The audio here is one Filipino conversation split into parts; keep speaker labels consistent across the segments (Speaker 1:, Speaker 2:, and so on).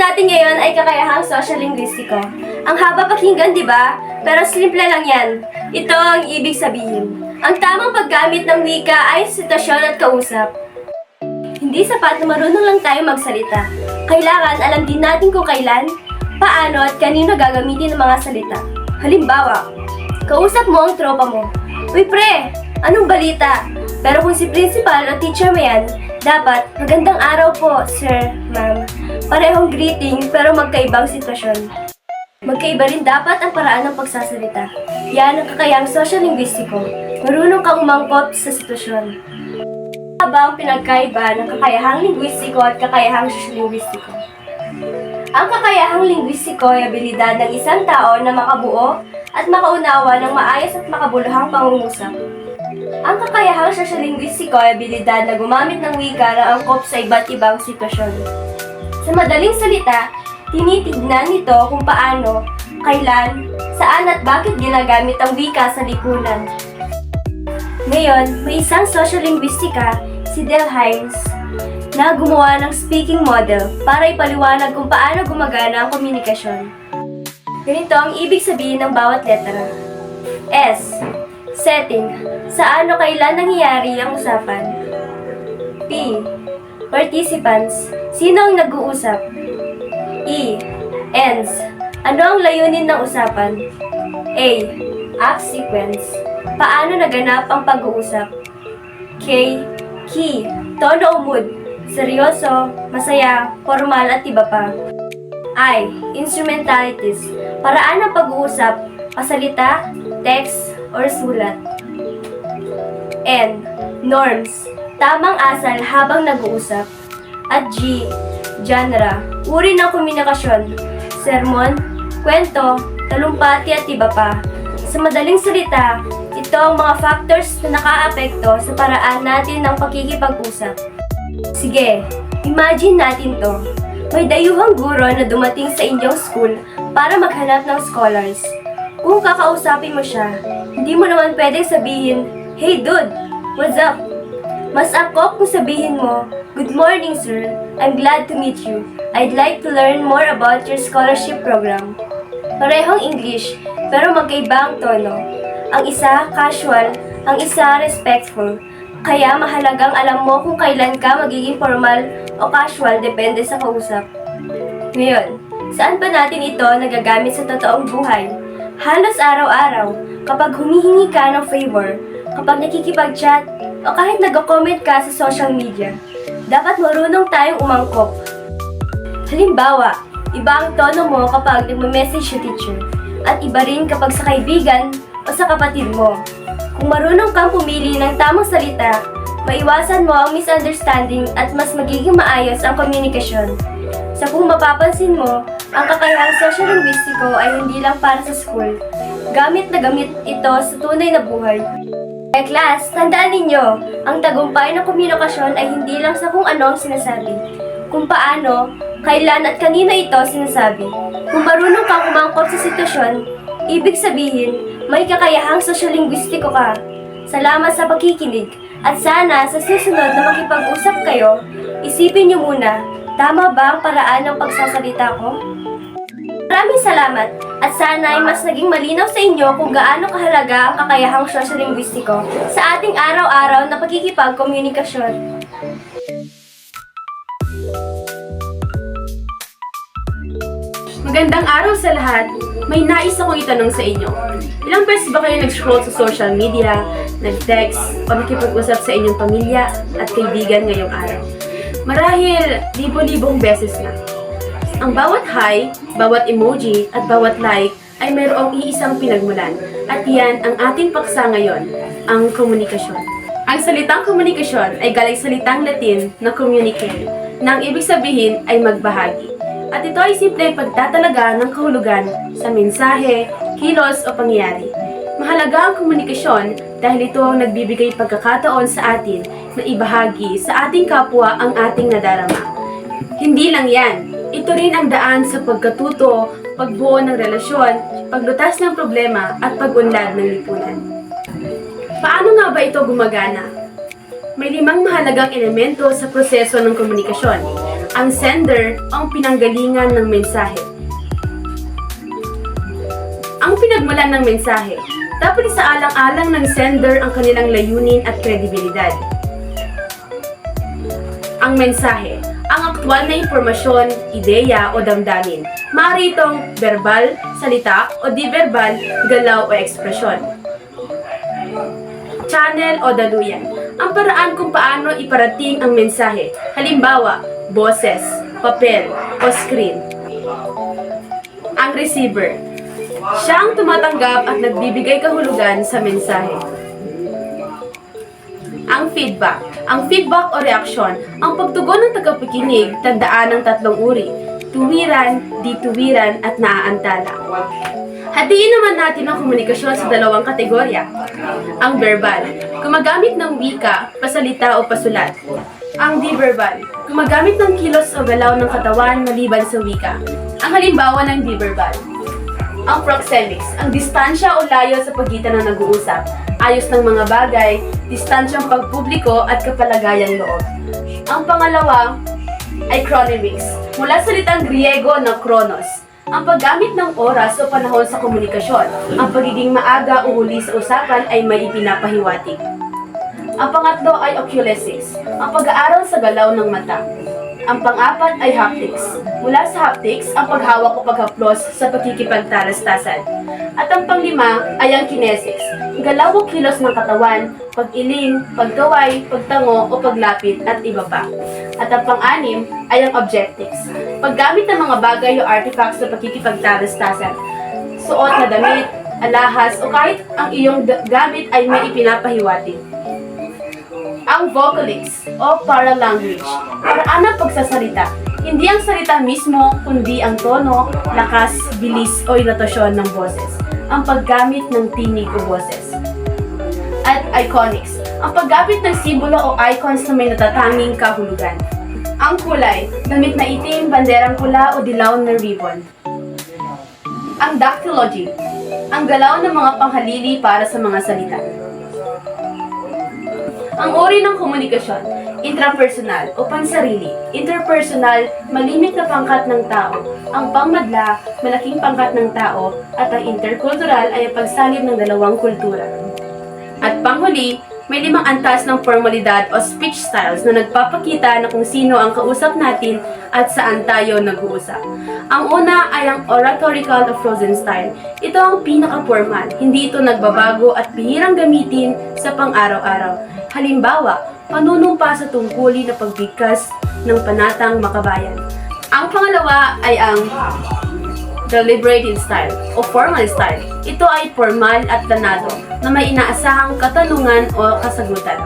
Speaker 1: natin ngayon ay kakayahang social linguistiko. Ang haba pakinggan, di ba? Pero simple lang yan. Ito ang ibig sabihin. Ang tamang paggamit ng wika ay sitwasyon at kausap. Hindi sapat na marunong lang tayo magsalita. Kailangan alam din natin kung kailan, paano at kanino gagamitin ang mga salita. Halimbawa, kausap mo ang tropa mo. Uy pre, anong balita? Pero kung si principal o teacher mo yan, dapat magandang araw po, sir, ma'am. Parehong greeting pero magkaibang sitwasyon. Magkaiba rin dapat ang paraan ng pagsasalita. Yan ang kakayang social linguistiko. Marunong kang umangkot sa sitwasyon. Ano ang pinagkaiba ng kakayahang linguistiko at kakayahang sosyolingwistiko? Ang kakayahang linguistiko ay abilidad ng isang tao na makabuo at makaunawa ng maayos at makabuluhang pangungusap. Ang kakayahang sosyolingwistiko ay abilidad na gumamit ng wika na angkop sa iba't ibang sitwasyon. Sa madaling salita, tinitignan nito kung paano, kailan, saan at bakit ginagamit ang wika sa lipunan. Ngayon, may isang sociolinguistica, si Del Hines, na gumawa ng speaking model para ipaliwanag kung paano gumagana ang komunikasyon. Ganito ang ibig sabihin ng bawat letra. S. Setting. Saan o kailan nangyayari ang usapan. P. Participants. Sino ang nag-uusap? E. Ends. Ano ang layunin ng usapan? A. Act sequence. Paano naganap ang pag-uusap? K. Key. Tono o mood. Seryoso, masaya, formal at iba pa. I. Instrumentalities. Paraan ng pag-uusap. Pasalita, text, or sulat. N. Norms. Tamang asal habang nag-uusap. At G. Genre. Uri ng komunikasyon. Sermon, kwento, talumpati at iba pa. Sa madaling salita, ito ang mga factors na nakaapekto sa paraan natin ng pakikipag-usap. Sige, imagine natin to. May dayuhang guro na dumating sa inyong school para maghanap ng scholars. Kung kakausapin mo siya, hindi mo naman pwedeng sabihin, Hey dude, what's up? Mas akop kung sabihin mo, Good morning sir, I'm glad to meet you. I'd like to learn more about your scholarship program. Parehong English, pero magkaiba ang tono. Ang isa casual, ang isa respectful. Kaya mahalagang alam mo kung kailan ka magiging formal o casual depende sa kausap. Ngayon, saan pa natin ito nagagamit sa totoong buhay? Halos araw-araw, kapag humihingi ka ng favor, kapag nakikipag-chat, o kahit nag-comment ka sa social media, dapat marunong tayong umangkop. Halimbawa, iba ang tono mo kapag nagme-message yung teacher, at iba rin kapag sa kaibigan o sa kapatid mo. Kung marunong kang pumili ng tamang salita, maiwasan mo ang misunderstanding at mas magiging maayos ang komunikasyon. Sa kung mapapansin mo, ang kakayahang social linguistiko ay hindi lang para sa school. Gamit na gamit ito sa tunay na buhay. Kaya class, tandaan ninyo, ang tagumpay ng komunikasyon ay hindi lang sa kung ano ang sinasabi, kung paano, kailan at kanino ito sinasabi. Kung marunong kang kumangkot sa sitwasyon, ibig sabihin, may kakayahang sosyolinguistiko ka. Salamat sa pagkikinig at sana sa susunod na makipag-usap kayo, isipin niyo muna, tama ba ang paraan ng pagsasalita ko? Maraming salamat at sana ay mas naging malinaw sa inyo kung gaano kahalaga ang kakayahang sosyolinguistiko sa ating araw-araw na pagkikipagkomunikasyon.
Speaker 2: Magandang araw sa lahat. May nais akong itanong sa inyo. Ilang beses ba kayo nag-scroll sa social media, nag-text, o nakipag-usap sa inyong pamilya at kaibigan ngayong araw? Marahil, libo-libong beses na. Ang bawat hi, bawat emoji, at bawat like ay mayroong iisang pinagmulan. At yan ang ating paksa ngayon, ang komunikasyon. Ang salitang komunikasyon ay galing sa salitang Latin na communicare, na ang ibig sabihin ay magbahagi. At ito ay simpleng pagtatalaga ng kahulugan sa mensahe, kilos o pangyayari. Mahalaga ang komunikasyon dahil ito ang nagbibigay pagkakataon sa atin na ibahagi sa ating kapwa ang ating nadarama. Hindi lang yan, ito rin ang daan sa pagkatuto, pagbuo ng relasyon, paglutas ng problema at pagunlad ng lipunan. Paano nga ba ito gumagana? May limang mahalagang elemento sa proseso ng komunikasyon. Ang sender ang pinanggalingan ng mensahe. Ang pinagmulan ng mensahe, dapat isaalang-alang ng sender ang kanilang layunin at kredibilidad. Ang mensahe, ang aktwal na impormasyon, ideya o damdamin. Maaari itong verbal, salita o di-verbal, galaw o ekspresyon. Channel o daluyan, ang paraan kung paano iparating ang mensahe. Halimbawa, boses, papel o screen. Ang receiver, siya ang tumatanggap at nagbibigay kahulugan sa mensahe. Ang feedback. Ang feedback o reaksyon, ang pagtugon ng tagapakinig, tandaan ng tatlong uri. Tuwiran, dituwiran, at naaantala. Hatiin naman natin ang komunikasyon sa dalawang kategorya. Ang verbal, gumagamit ng wika, pasalita o pasulat. Ang di-verbal, gumagamit ng kilos o galaw ng katawan maliban sa wika. Ang halimbawa ng di-verbal, ang proxemics, ang distansya o layo sa pagitan ng nag-uusap, ayos ng mga bagay, distansyang pagpubliko at kapalagayang loob. Ang pangalawa ay chronemics, mula sa salitang Griego na chronos, ang paggamit ng oras o panahon sa komunikasyon. Ang pagiging maaga o huli sa usapan ay may ipinapahiwatig. Ang pangatlo ay oculesics, ang pag-aaral sa galaw ng mata. Ang pang-apat ay haptics. Mula sa haptics, ang paghawak o paghaplos sa pagkikipagtalastasan. At ang panglima ay ang kinesics, galaw o kilos ng katawan, pag-iling, pagkaway, pagtango o paglapit at iba pa. At ang pang-anim ay ang objectics, paggamit ng mga bagay o artifacts sa pagkikipagtalastasan. Suot na damit, alahas o kahit ang iyong gamit ay may ipinapahiwatig ang vocalics o paralanguage, paraan ng pagsasalita. Hindi ang salita mismo, kundi ang tono, lakas, bilis o inotasyon ng boses. Ang paggamit ng tinig o boses. At iconics, ang paggamit ng simbolo o icons na may natatanging kahulugan. Ang kulay, damit na itim, banderang pula o dilaw na ribbon. Ang dactylogy, ang galaw ng mga panghalili para sa mga salita. Ang uri ng komunikasyon, intrapersonal o pansarili, interpersonal, malimit na pangkat ng tao, ang pangmadla, malaking pangkat ng tao, at ang interkultural ay ang pagsalib ng dalawang kultura. At panghuli, may limang antas ng formalidad o speech styles na nagpapakita na kung sino ang kausap natin at saan tayo nag-uusap. Ang una ay ang oratorical o frozen style. Ito ang pinaka-formal, hindi ito nagbabago at bihirang gamitin sa pang-araw-araw. Halimbawa, panunumpa sa tungkulin na pagbigkas ng panatang makabayan. Ang pangalawa ay ang deliberative style o formal style. Ito ay formal at planado na may inaasahang katanungan o kasagutan.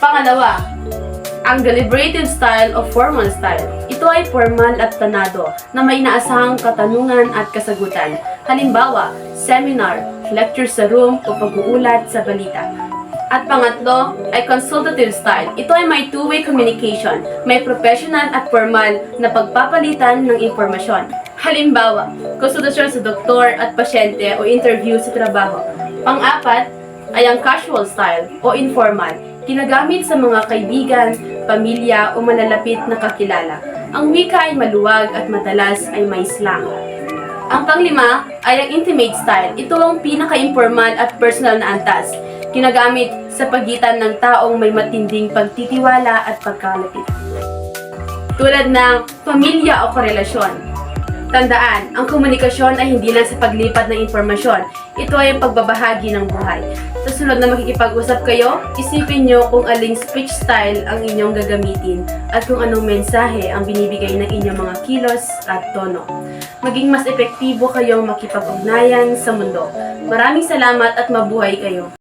Speaker 2: Pangalawa, ang deliberative style o formal style. Ito ay formal at planado na may inaasahang katanungan at kasagutan. Halimbawa, seminar, lecture sa room o pag-uulat sa balita. At pangatlo ay consultative style. Ito ay may two-way communication, may professional at formal na pagpapalitan ng impormasyon. Halimbawa, konsultasyon sa doktor at pasyente o interview sa trabaho. Pang-apat ay ang casual style o informal, ginagamit sa mga kaibigan, pamilya o malalapit na kakilala. Ang wika ay maluwag at madalas ay may slang. Ang panglima ay ang intimate style. Ito ang pinaka-informal at personal na antas. Ginagamit sa pagitan ng taong may matinding pagtitiwala at pagkalapit. Tulad ng pamilya o korelasyon. Tandaan, ang komunikasyon ay hindi lang sa paglipat ng impormasyon. Ito ay ang pagbabahagi ng buhay. Sa sunod na makikipag-usap kayo, isipin nyo kung aling speech style ang inyong gagamitin at kung anong mensahe ang binibigay ng inyong mga kilos at tono. Maging mas epektibo kayong makipag-ugnayan sa mundo. Maraming salamat at mabuhay kayo.